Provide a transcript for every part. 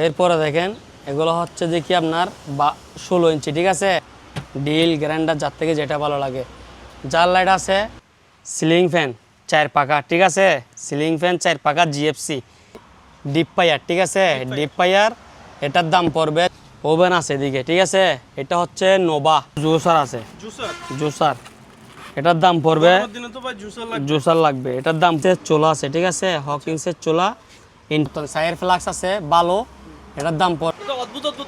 এরপরে দেখেন এগুলো হচ্ছে যে কি আপনার বা ষোলো ইঞ্চি ঠিক আছে? ডিল গ্রাইন্ডার যার থেকে যেটা ভালো লাগে। যার লাইট আছে সিলিং ফ্যান চার পাকা ঠিক আছে? সিলিং ফ্যান চার পাকা জিএফসি ডিপ পায়ার ঠিক আছে? ডিপ পায়ার এটার দাম পড়বে ওভেন আছে এদিকে ঠিক আছে? এটা হচ্ছে নোভা জুসার আছে। জুসার এটার দাম পড়বে জুসার লাগবে। এটার দাম চোলা আছে ঠিক আছে? হকিংসের চোলা। ইন্টন সাইয়ের ফ্লাক্স আছে ভালো এটার দাম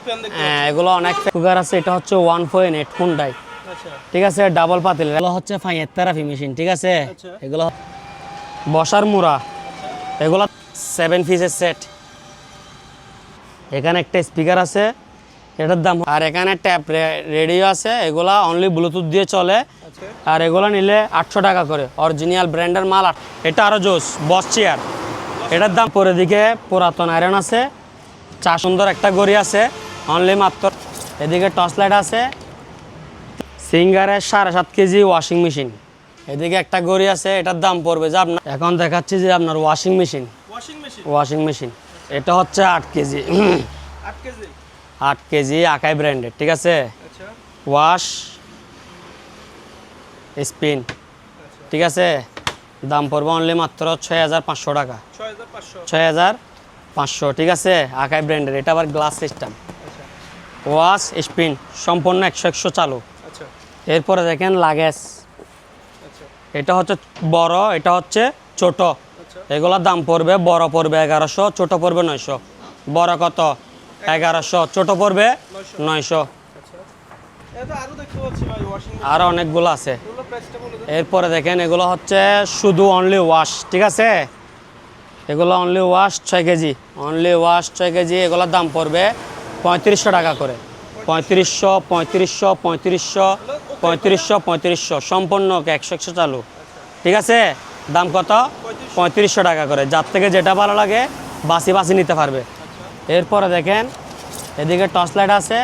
ফ্যান হ্যাঁ এগুলো অনেক কুকার আছে এটা হচ্ছে ওয়ান পয়েন্ট এইট হুন্ডাই আচ্ছা। ঠিক আছে ডাবল পাতিল। এগুলো হচ্ছে ফাইয়ের থেরাপি মেশিন ঠিক আছে? আচ্ছা। এগুলো বসার মুড়া। এগুলো সেভেন পিসের সেট এখানে একটা স্পিকার আছে এটার দাম আর এখানে ট্যাপ রেডিও আছে এগুলা অনলি ব্লুটুথ দিয়ে চলে। আচ্ছা। আর এগুলো নিলে আটশো টাকা করে অরিজিনাল ব্র্যান্ডের মাল এটা আরও জোস বস চেয়ার এটার দাম পরে দিকে পুরাতন আয়রন আছে। চা সুন্দর একটা গড়ি আছে অনলি মাত্র। এদিকে টর্চ লাইট আছে সিঙ্গারের সাড়ে সাত কেজি ওয়াশিং মেশিন এদিকে একটা গড়ি আছে এটার দাম পড়বে যে আপনার এখন দেখাচ্ছি যে আপনার ওয়াশিং মেশিন ওয়াশিং মেশিন এটা হচ্ছে আট কেজি। আট কেজি? আকাই ব্র্যান্ডের ঠিক আছে? আচ্ছা। ওয়াশ স্পিন আচ্ছা। ঠিক আছে? দাম পড়বে অনলি মাত্র ছয় হাজার পাঁচশো টাকা। ছয় হাজার পাঁচশো ঠিক আছে? আকাই ব্র্যান্ডের এটা আবার গ্লাস সিস্টেম ওয়াশ স্পিন সম্পূর্ণ একশো একশো চালু। আচ্ছা। এরপরে দেখেন লাগেজ আচ্ছা। এটা হচ্ছে বড় এটা হচ্ছে ছোট। আচ্ছা। এগুলোর দাম পড়বে বড় পড়বে এগারোশো ছোট পড়বে নয়শো। বড় কত? এগারোশো ছোট পড়বে নয়শো। আচ্ছা। এটা আরও দেখতে পাচ্ছি ভাই ওয়াশিং মেশিন আর অনেকগুলো আছে। এরপরে দেখেন এগুলো হচ্ছে শুধু অনলি ওয়াশ ঠিক আছে? এগুলো অনলি ওয়াশ ছয় কেজি। অনলি ওয়াশ ছয় কেজি এগুলোর দাম পড়বে পঁয়ত্রিশশো টাকা করে। পঁয়ত্রিশশো পঁয়ত্রিশশো পঁয়ত্রিশশো পঁয়ত্রিশশো পঁয়ত্রিশশো। সম্পূর্ণ একশো একশো চালু। ঠিক আছে? দাম কত? পঁয়ত্রিশশো টাকা করে। যার থেকে যেটা ভালো লাগে বাসি বাসি নিতে পারবে। এরপরে দেখেন এদিকে টর্চ লাইট আছে।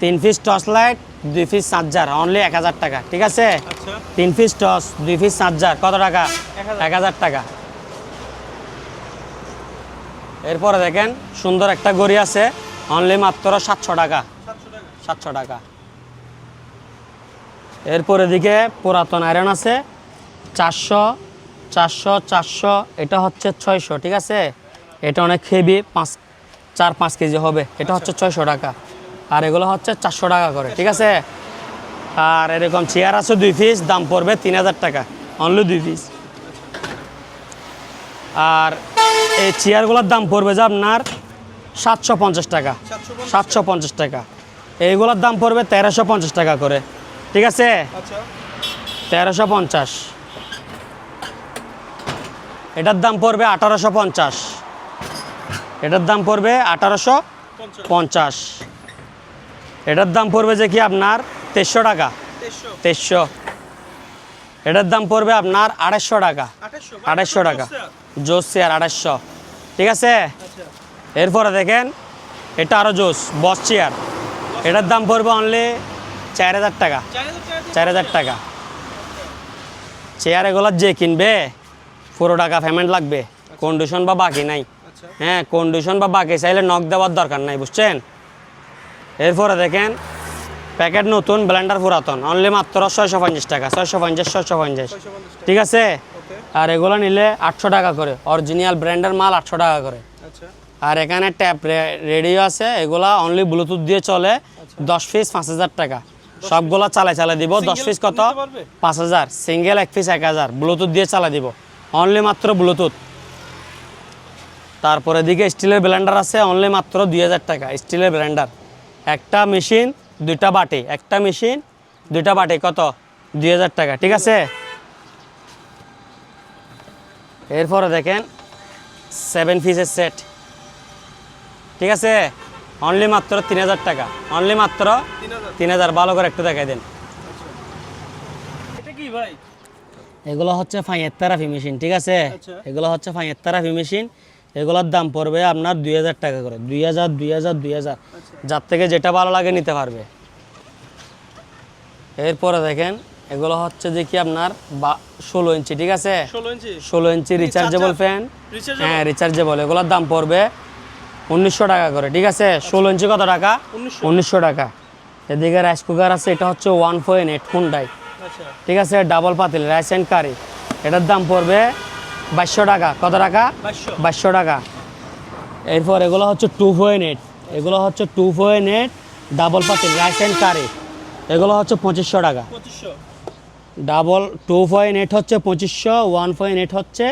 তিন পিস টর্চ লাইট দুই পিস চার্জার অনলি এক হাজার টাকা। ঠিক আছে? আচ্ছা। তিন পিস টর্চ দুই পিস চার্জার কত টাকা? এক হাজার টাকা। এরপরে দেখেন সুন্দর একটা গড়ি আছে অনলি মাত্র সাতশো টাকা। সাতশো টাকা। এরপরে দিকে পুরাতন আয়রন আছে চারশো চারশো চারশো এটা হচ্ছে ছয়শো ঠিক আছে? এটা অনেক হেভি পাঁচ চার পাঁচ কেজি হবে এটা হচ্ছে ছয়শো টাকা। আর এগুলো হচ্ছে চারশো টাকা করে ঠিক আছে? আর এরকম চেয়ার আছে দুই পিস দাম পড়বে তিন হাজার টাকা অনলি দুই পিস আর এই চেয়ারগুলোর দাম পড়বে যে আপনার সাতশো পঞ্চাশ টাকা। সাতশো পঞ্চাশ টাকা? এইগুলোর দাম পড়বে তেরোশো পঞ্চাশ টাকা করে। ঠিক আছে? আচ্ছা। তেরোশো পঞ্চাশ। এটার দাম পড়বে আঠারোশো পঞ্চাশ। এটার দাম পড়বে আঠারোশো পঞ্চাশ। এটার দাম পড়বে যে কি আপনার তেইশশো টাকা। তেইশশো। এটার দাম পড়বে আপনার আড়াইশো টাকা। আড়াইশো টাকা। জোস চেয়ার আড়াইশো। ঠিক আছে? আচ্ছা। এরপরে দেখেন এটা আরও জোস বস চেয়ার। এটার দাম পড়বে অনলি চার হাজার টাকা। চার হাজার টাকা চার চেয়ার এগুলো যে কিনবে পুরো টাকা পেমেন্ট লাগবে। কন্ডিশন বা বাকি নাই। আচ্ছা। হ্যাঁ কন্ডিশন বা বাকি চাইলে নখ দেওয়ার দরকার নাই বুঝছেন? এরপরে দেখেন প্যাকেট নতুন ব্লেন্ডার পুরাতন। অনলি মাত্র ছয়শো পঞ্চাশ টাকা ছয়শো পঞ্চাশ ছয়শো পঞ্চাশ। ঠিক আছে? আর এগুলো নিলে আটশো টাকা করে। অরিজিনাল ব্র্যান্ডের মাল আটশো টাকা করে। আচ্ছা। আর এখানে ট্যাপ রেডিও আছে এগুলা অনলি ব্লুটুথ দিয়ে চলে। দশ পিস পাঁচ হাজার টাকা। সবগুলো চালাই চালাই দিব। দশ পিস কত? পাঁচ হাজার। সিঙ্গেল এক পিস এক হাজার। ব্লুটুথ দিয়ে চালাই দিব। অনলি মাত্র ব্লুটুথ তারপরে দিকে স্টিলের ব্লেন্ডার আছে অনলি মাত্র দুই হাজার টাকা। স্টিলের ব্লেন্ডার একটা মেশিন দুইটা বাটি একটা মেশিন দুইটা বাটি কত? দুই হাজার টাকা ঠিক আছে? এরপরে দেখেন সেভেন পিসের সেট ঠিক আছে? অনলি মাত্র তিন হাজার টাকা অনলি মাত্র তিন হাজার ভালো করে একটু দেখাই দেন। এগুলো হচ্ছে ফাইয়ের থেরাপি মেশিন ঠিক আছে? আচ্ছা। এগুলো হচ্ছে ফাইয়ের থেরাপি মেশিন। এগুলোর দাম পড়বে আপনার দুই হাজার টাকা করে। দুই হাজার দুই হাজার দুই হাজার। যার থেকে যেটা ভালো লাগে নিতে পারবে। এরপরে দেখেন এগুলো হচ্ছে যে কি আপনার বা ষোলো ইঞ্চি ঠিক আছে? ষোলো ইঞ্চি। রিচার্জেবল? ফ্যান হ্যাঁ রিচার্জেবল এগুলোর দাম পড়বে উনিশশো টাকা করে ঠিক আছে? ষোলো ইঞ্চি কত টাকা? উনিশশো। টাকা। এদিকে রাইস কুকার আছে এটা হচ্ছে ওয়ান পয়েন্ট এইট হুন্ডাই আচ্ছা। ঠিক আছে? ডাবল পাতিল রাইস অ্যান্ড কারি এটার দাম পড়বে বাইশশো টাকা। কত টাকা? বাইশশো। টাকা। এরপর এগুলো হচ্ছে টু পয়েন্ট এইট এগুলো হচ্ছে টু পয়েন্ট এইট ডাবল পাতিল রাইস অ্যান্ড কারি এগুলো হচ্ছে পঁচিশশো টাকা। ডাবল টু পয়েন্ট এইট হচ্ছে পঁচিশশো ওয়ান পয়েন্ট এইট হচ্ছে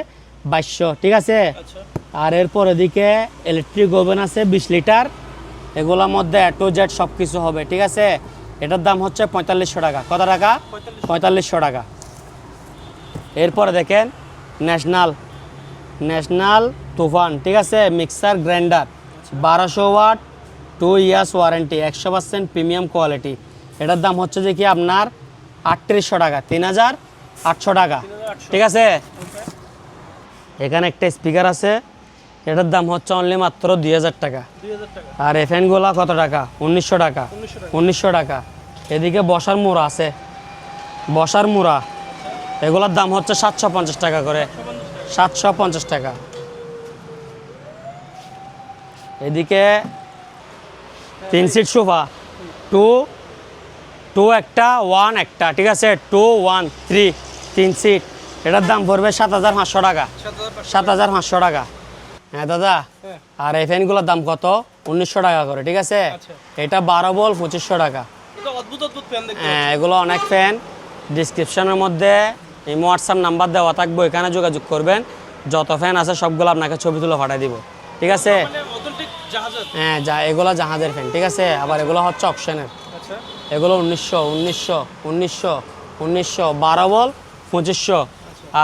বাইশশো। ঠিক আছে? আচ্ছা। আর এরপর এদিকে ইলেকট্রিক ওভেন আছে বিশ লিটার। এগুলোর মধ্যে টু জেড সব কিছু হবে ঠিক আছে? এটার দাম হচ্ছে পঁয়তাল্লিশশো টাকা। কত টাকা? পঁয়তাল্লিশশো টাকা। এরপরে দেখেন ন্যাশনাল ন্যাশনাল তুফান ঠিক আছে? মিক্সার গ্রাইন্ডার বারোশো ওয়াট টু ইয়ার্স ওয়ারেন্টি একশো পার্সেন্ট প্রিমিয়াম কোয়ালিটি এটার দাম হচ্ছে যে কি আপনার আটত্রিশশো টাকা তিন হাজার আটশো টাকা ঠিক আছে? এখানে একটা স্পিকার আছে এটার দাম হচ্ছে অনলি মাত্র দুই হাজার টাকা। আর আর এফএনগুলা কত টাকা? উনিশশো টাকা। উনিশশো টাকা। উনিশশো টাকা। এদিকে বসার মোড়া আছে। বসার মোড়া। এগুলোর দাম হচ্ছে সাতশো পঞ্চাশ টাকা করে। সাতশো পঞ্চাশ টাকা। এদিকে তিন সিট সোফা। টু টু একটা ওয়ান একটা ঠিক আছে? টু ওয়ান থ্রি তিন সিট এটার দাম পড়বে সাত হাজার পাঁচশো টাকা। সাত হাজার পাঁচশো টাকা। হ্যাঁ দাদা? হ্যাঁ। আর এই ফ্যানগুলোর দাম কত? উনিশশো টাকা করে ঠিক আছে? আচ্ছা। এটা বারো বল পঁচিশশো টাকা। হ্যাঁ এগুলো অনেক ফ্যান। ডিসক্রিপশনের মধ্যে এই হোয়াটসঅ্যাপ নাম্বার দেওয়া থাকব এখানে যোগাযোগ করবেন। যত ফ্যান আছে সবগুলো আপনাকে ছবি তুলে পাঠিয়ে দিব। ঠিক আছে? মানে হ্যাঁ যা এগুলো জাহাজের ফ্যান ঠিক আছে? আবার এগুলো হচ্ছে অপশনের আচ্ছা। এগুলো উনিশশো উনিশশো উনিশশো উনিশশো বারো বল পঁচিশশো।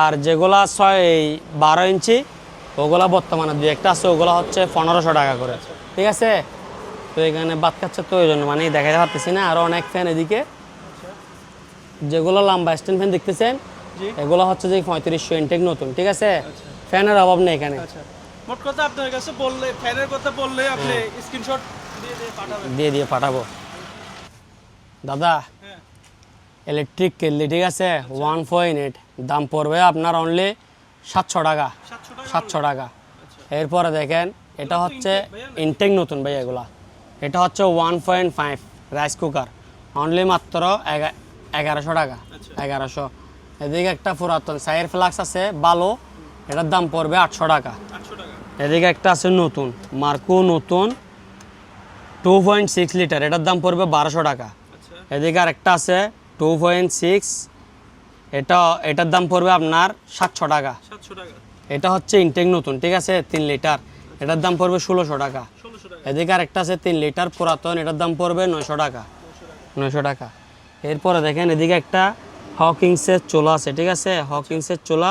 আর যেগুলো ছয় এই বারো ইঞ্চি ওগুলো বর্তমানে দুই একটা আছে ওগুলো হচ্ছে পনেরোশো টাকা করে। ঠিক আছে? তো এখানে বাদ খাচ্ছে তো ওই জন্য মানে দেখাতে পারতেছি না আরও অনেক ফ্যান এদিকে। যেগুলো লম্বা স্ট্যান্ড ফ্যান দেখতেছেন এগুলো হচ্ছে যে পঁয়ত্রিশশো ইনটেক নতুন ঠিক আছে? ফ্যানের অভাব নেই এখানে। আচ্ছা মোট কথা আপনার কাছে বললে ফ্যানের কথা বললে আপনি স্ক্রিনশট দিয়ে দিয়ে পাঠাবেন। দিয়ে দিয়ে পাঠাবো। দাদা হ্যাঁ। ইলেকট্রিক কেটলি ঠিক আছে? ওয়ান পয়েন্ট এইট দাম পড়বে আপনার অনলি সাতশো টাকা। সাতশো টাকা আচ্ছা। এরপরে দেখেন এটা হচ্ছে ইনটেক নতুন ভাই এগুলা। এটা হচ্ছে one point five rice cooker only মাত্র এগা- এগারোশো টাকা। আচ্ছা। এগারোশো। এদিকে একটা পুরাতন সাইয়ের ফ্লাক্স আছে ভালো এটার দাম পড়বে আটশো টাকা। এদিকে একটা আছে নতুন মার্কো নতুন টু পয়েন্ট সিক্স লিটার এটার দাম পড়বে বারোশো টাকা। আচ্ছা। আর একটা আছে টু পয়েন্ট সিক্স এটা এটার দাম পড়বে আপনার সাতশো টাকা। এটা হচ্ছে ইনটেক নতুন ঠিক আছে? তিন লিটার এটার দাম পড়বে ষোলোশো টাকা। ষোলোশো টাকা। এদিকে আরেকটা আছে তিন লিটার পুরাতন এটার দাম পড়বে নয়শো টাকা। নয়শো টাকা। এরপরে দেখেন এদিকে একটা হকিংসের চোলা আছে ঠিক আছে? হকিংসের চোলা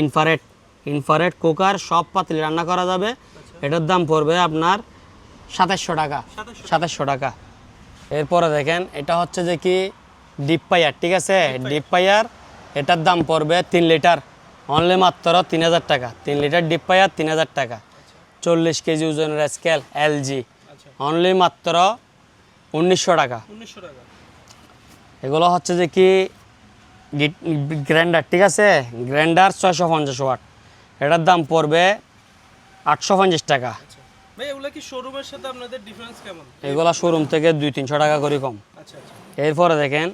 ইনফারেট ইনফারেট কুকার সব পাতিল রান্না করা যাবে। এটার দাম পড়বে আপনার সাতাশশো টাকা সাতাশশো। টাকা। এরপরে দেখেন এটা হচ্ছে যে কি? ডিপ পাইয়ার ঠিক আছে? ডিপ পাইয়ার এটার দাম পড়বে তিন লিটার। অনলি মাত্র তিন হাজার টাকা। তিন লিটার ডিপ পাইয়ার তিন হাজার টাকা। চল্লিশ কেজি ওজনের স্কেল এলজি আচ্ছা। অনলি মাত্র উনিশশো টাকা। উনিশশো টাকা। এগুলো হচ্ছে যে কি? গ্রাইন্ডার ঠিক আছে? গ্রাইন্ডার ছয়শো পঞ্চাশ ওয়াট। এটার দাম পড়বে আটশো পঞ্চাশ টাকা। আচ্ছা। এগুলো শোরুম থেকে দুই তিনশো টাকা করে কম। আচ্ছা আচ্ছা। এরপরে দেখেন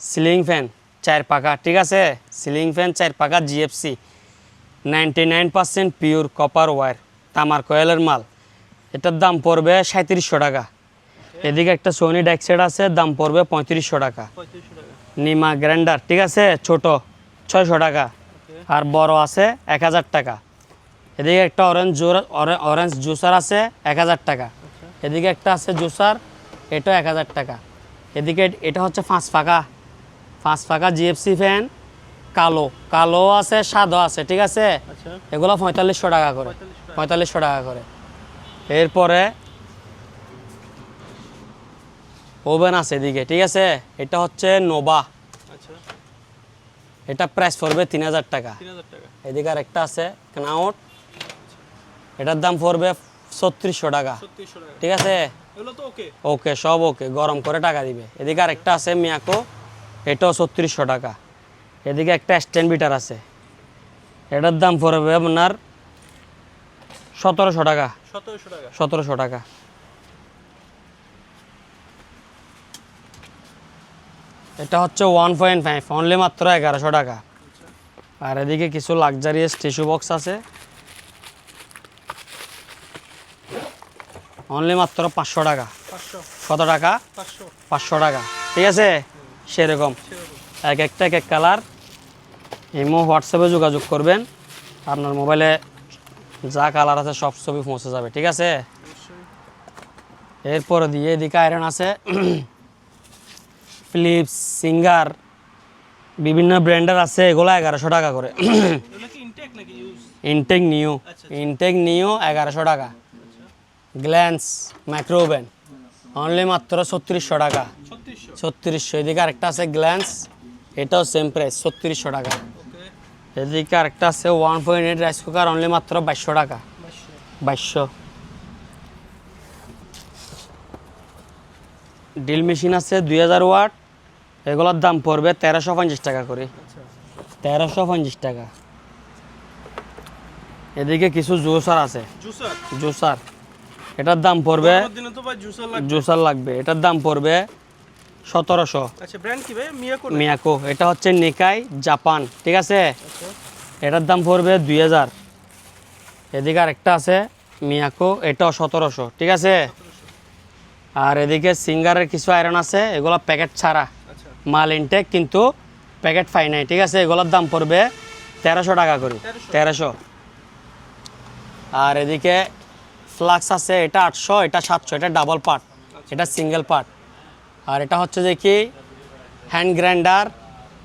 সিলিং ফ্যান চার পাকা ঠিক আছে? সিলিং ফ্যান চার পাকা GFC ninety nine percent pure copper wire তামার কয়েলের মাল। এটার দাম পড়বে সাঁত্রিশশো টাকা। এদিকে একটা সোনি ডেক্সেট আছে দাম পড়বে পঁয়ত্রিশশো টাকা। নিমা গ্রাইন্ডার ঠিক আছে? ছোট ছয়শো টাকা। আর বড় আছে এক হাজার টাকা। এদিকে একটা অরেঞ্জ অরেঞ্জ জুসার আছে এক হাজার টাকা। এদিকে একটা আছে জুসার এটা এক হাজার টাকা। এদিকে এটা হচ্ছে ফাঁস ফাঁকা। পাঁচ ফাঁকা জিএফসি ফ্যান কালো। কালো আছে সাদা আছে ঠিক আছে? আচ্ছা। এগুলো পঁয়তাল্লিশশো টাকা করে। পঁয়তাল্লিশশো টাকা করে। এরপরে ওভেন আছে এদিকে ঠিক আছে? এটা হচ্ছে নোবা আচ্ছা। এটা প্রাইস পড়বে তিন হাজার টাকা। এদিকে আরেকটা আছে ক্নাউট এটার দাম পড়বে ছত্রিশশো টাকা। ঠিক আছে? এগুলো তো ওকে ওকে সব ওকে গরম করে টাকা দিবে। এদিকে আর একটা আছে মিয়াকো এটাও ছত্রিশশো টাকা। এদিকে একটা স্ট্যান্ড বিটার আছে। এটার দাম পড়বে আপনার সতেরোশো টাকা। সতেরোশো টাকা। সতেরোশো টাকা। এটা হচ্ছে ওয়ান পয়েন্ট ফাইভ অনলি মাত্র এগারোশো টাকা। আর এদিকে কিছু লাক্সারিয়াস টিস্যু বক্স আছে। অনলি মাত্র পাঁচশো টাকা। কত টাকা? পাঁচশো। টাকা। ঠিক আছে? সেরকম। এক একটা এক এক কালার। ইমো হোয়াটসঅ্যাপে যোগাযোগ করবেন। আপনার মোবাইলে যা কালার আছে সব ছবি পৌঁছে যাবে। ঠিক আছে? এরপরে দিয়ে এদিকে আয়রন আছে। ফিলিপস সিঙ্গার বিভিন্ন ব্র্যান্ডের আছে এগুলো এগারোশো টাকা করে। Intact new. ইনটেক নিউ এগারোশো টাকা। গ্ল্যান্স মাইক্রোওভেন অনলি মাত্র ছত্রিশশো টাকা। ছত্রিশশো? এদিকে আরেকটা আছে গ্ল্যান্স এটাও সেম প্রাইস ছত্রিশশো টাকা। এদিকে আরেকটা আছে one point eight rice cooker only মাত্র বাইশশো টাকা। বাইশশো। ড্রিল মেশিন আছে দুই হাজার ওয়াট। এগুলোর দাম পড়বে তেরোশো পঞ্চাশ টাকা করে। তেরোশো পঞ্চাশ টাকা। এদিকে কিছু জুসার আছে। জুসার? এটার দাম পড়বে জুসার লাগবে। এটার দাম পড়বে সতেরোশো। আচ্ছা মিয়াকো এটা হচ্ছে নিকাই জাপান ঠিক আছে? আচ্ছা। এটার দাম পড়বে দুই হাজার। এদিকে আরেকটা আছে মিয়াকো। এটাও সতেরোশো ঠিক আছে? আর এদিকে সিঙ্গারের কিছু আয়রন আছে এগুলো প্যাকেট ছাড়া। মাল ইনটেক কিন্তু প্যাকেট ফাই নাই। ঠিক আছে এগুলোর দাম পড়বে তেরোশো টাকা করে। তেরোশো। আর এদিকে ফ্লাক্স আছে এটা আটশো এটা সাতশো এটা ডাবল পার্ট এটা সিঙ্গেল পার্ট আর এটা হচ্ছে যে কি হ্যান্ড গ্রাইন্ডার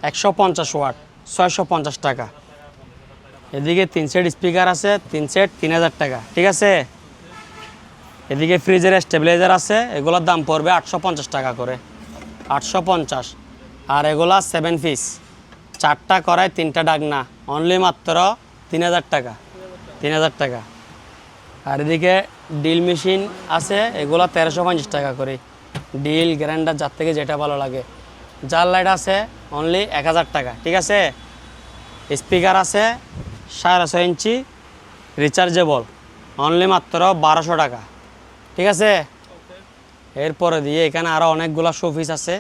একশো পঞ্চাশ ওয়াট ছয়শো পঞ্চাশ টাকা। এদিকে তিন সেট স্পিকার আছে তিন সেট তিন হাজার টাকা। ঠিক আছে? এদিকে ফ্রিজের স্টেবিলাইজার আছে এগুলোর দাম পড়বে আটশো পঞ্চাশ টাকা করে। আটশো পঞ্চাশ। আর এগুলা সেভেন পিস চারটা করায় তিনটা ডাক না অনলি মাত্র তিন হাজার টাকা। তিন হাজার টাকা। আর এদিকে ডিল মেশিন আছে, এগুলো তেরোশো পঞ্চাশ টাকা করে। ডিল গ্রাইন্ডার যার থেকে যেটা ভালো লাগে। জার লাইট আছে অনলি এক হাজার টাকা। ঠিক আছে? স্পিকার আছে, সাড়ে ছয় ইঞ্চি রিচার্জেবল অনলি মাত্র বারোশো টাকা। ঠিক আছে? এরপরে দিয়ে এখানে আরও অনেকগুলো শোপিস আছে।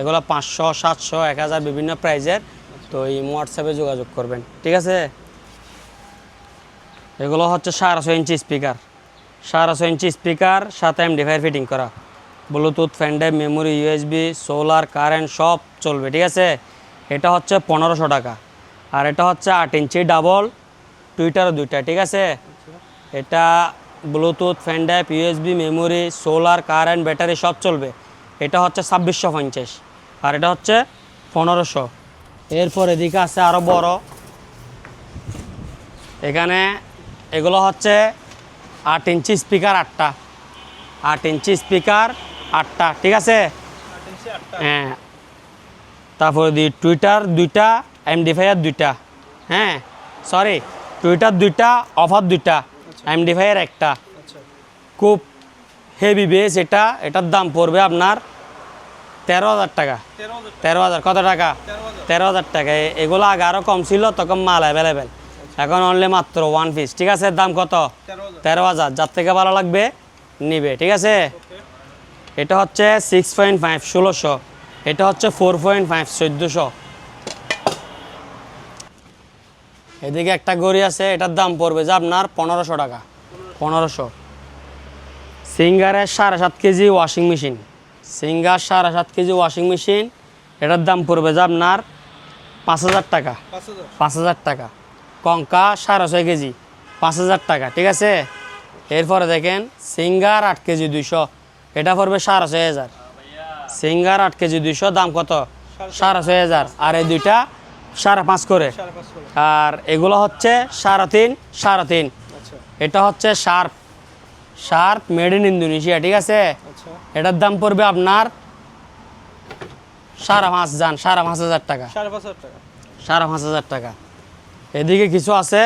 এগুলো পাঁচশো সাতশো এক হাজার বিভিন্ন প্রাইজের। তো এই হোয়াটসঅ্যাপে যোগাযোগ করবেন। ঠিক আছে? এগুলো হচ্ছে সাড়ে ছয় ইঞ্চি স্পিকার। সাড়ে ছয় ইঞ্চি স্পিকার সাথে এম ডিফায়ার ফিটিং করা। ব্লুটুথ ফ্যান্ডে মেমোরি ইউএসবি সোলার কারেন্ট সব চলবে ঠিক আছে? এটা হচ্ছে পনেরোশো টাকা। আর এটা হচ্ছে আট ইঞ্চি ডাবল টুইটারও দুইটা ঠিক আছে? এটা Bluetooth ফ্যান্ডাপ USB memory solar car current battery সব চলবে। এটা হচ্ছে ছাব্বিশশো পঞ্চাশ। আর এটা হচ্ছে পনেরোশো। এরপর এদিকে আছে আরও বড়। এখানে এগুলো হচ্ছে আট ইঞ্চি স্পিকার আটটা। আট ইঞ্চি স্পিকার আটটা। ঠিক আছে? হ্যাঁ। তারপরে দি টুইটার দুইটা এমডিফাইয়ার দুইটা। হ্যাঁ সরি, টুইটার দুইটা, অফার দুইটা। এমডিফাইয়ার একটা। আচ্ছা। খুব হেভি বেস এটা এটার দাম পড়বে আপনার তেরো হাজার টাকা। তেরো হাজার কত টাকা? তেরো হাজার। টাকা। এগুলো আগে আরও কম ছিল তখন মাল অ্যাভেলেবেল এখন অনলি মাত্র ওয়ান পিস ঠিক আছে দাম কত? তেরো হাজার। যার থেকে ভালো লাগবে নিবে। ঠিক আছে? এটা হচ্ছে সিক্স পয়েন্ট ফাইভ ষোলোশো। এটা হচ্ছে ফোর পয়েন্ট ফাইভ চোদ্দোশো। এদিকে একটা গড়ি আছে, এটার দাম পড়বে যে আপনার পনেরোশো টাকা। পনেরোশো। সিঙ্গারের সাড়ে সাত কেজি ওয়াশিং মেশিন। সিঙ্গার সাড়ে সাত কেজি ওয়াশিং মেশিন, এটার দাম পড়বে যে আপনার পাঁচ হাজার টাকা। পাঁচ হাজার টাকা। কঙ্কা সাড়ে ছয় কেজি, পাঁচ হাজার টাকা, ঠিক আছে? এরপরে দেখেন, সিঙ্গার আট কেজি দুইশো, এটা পড়বে সাড়ে ছয় হাজার। সিঙ্গার আট কেজি দুইশো, দাম কত? সাড়ে ছয় হাজার। আর এই দুইটা সাড়ে পাঁচ করে। আর এগুলো হচ্ছে সাড়ে তিন সাড়ে তিন। আচ্ছা। এটা হচ্ছে Sharp. Sharp made in Indonesia ঠিক আছে? আচ্ছা। এটার দাম পড়বে আপনার সাড়ে পাঁচ যান সাড়ে পাঁচ হাজার টাকা। সাড়ে পাঁচ হাজার টাকা। সাড়ে পাঁচ হাজার টাকা। এদিকে কিছু আছে।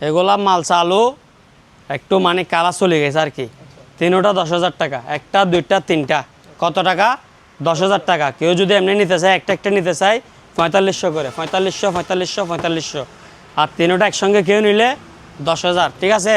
এগুলা মাল চালু একটু মানে কালা চলে গেছে আর কি। তিনোটা দশ হাজার টাকা একটা দুইটা তিনটা। কত টাকা? দশ হাজার টাকা। কেউ যদি এমনি নিতে চায় একটা একটা নিতে চায় পঁয়তাল্লিশশো করে পঁয়তাল্লিশশো পঁয়তাল্লিশশো পঁয়তাল্লিশশো। আর তিনোটা একসঙ্গে কেউ নিলে দশ হাজার ঠিক আছে?